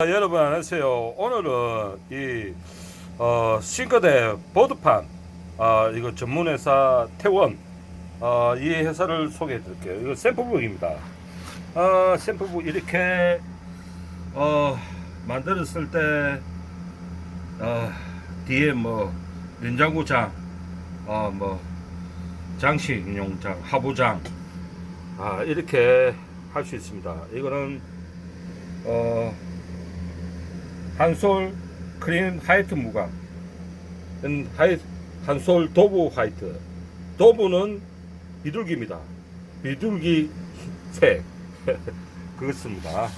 아, 여러분 안녕하세요. 오늘은 이 어, 싱크대 보드판 아, 이거 전문회사 태원 아, 이 회사를 소개해 드릴게요. 이거 샘플북입니다. 아, 샘플북 이렇게 어, 만들었을 때 어, 뒤에 뭐 냉장고장 어, 뭐 장식용장 하부장 아, 이렇게 할 수 있습니다. 이거는 어, 한솔 크림 화이트 무광. 한솔 도브 화이트. 도브는 비둘기입니다. 비둘기 색. 그렇습니다.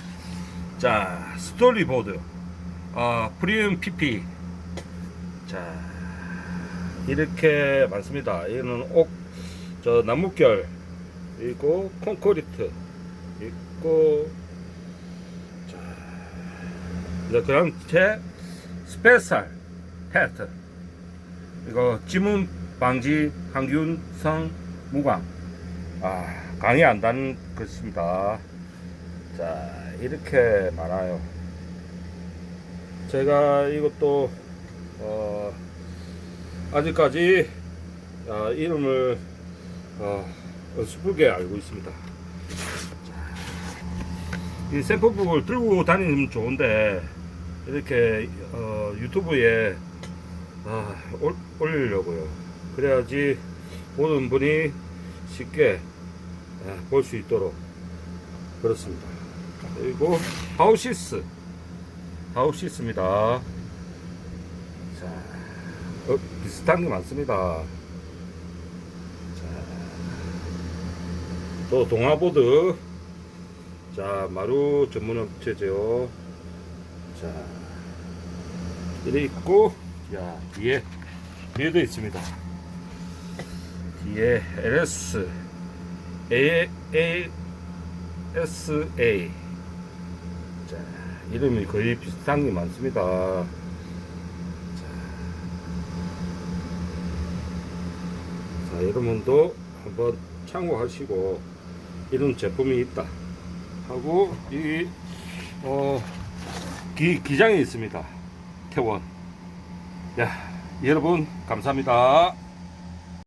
자 스토리보드. 어, 프리움 PP 자 이렇게 많습니다. 이거는 옥저 나무결. 그리고 콘크리트. 있고 그다음 제 스페셜 패트. 이거 지문 방지 항균성 무광. 아 강이 안 닿는 것입니다. 자 이렇게 많아요. 제가 이것도 어 아직까지 아, 이름을 어, 스프게 알고 있습니다. 이 샘플북을 들고 다니면 좋은데 이렇게 어, 유튜브에 아, 올, 올리려고요. 그래야지 보는 분이 쉽게 볼수 있도록 그렇습니다. 그리고 하우시스 하우시스입니다. 자, 어, 비슷한 게 많습니다. 자, 또 동화보드 자 마루 전문 업체죠. 자, 이래 있고, 야, 뒤에, 뒤에도 있습니다. 뒤에 LS, A, A, S, A. 자, 이름이 거의 비슷한 게 많습니다. 자, 자 여러분도 한번 참고하시고, 이런 제품이 있다. 하고, 이, 어, 기, 기장이 있습니다. 태원. 야, 여러분, 감사합니다.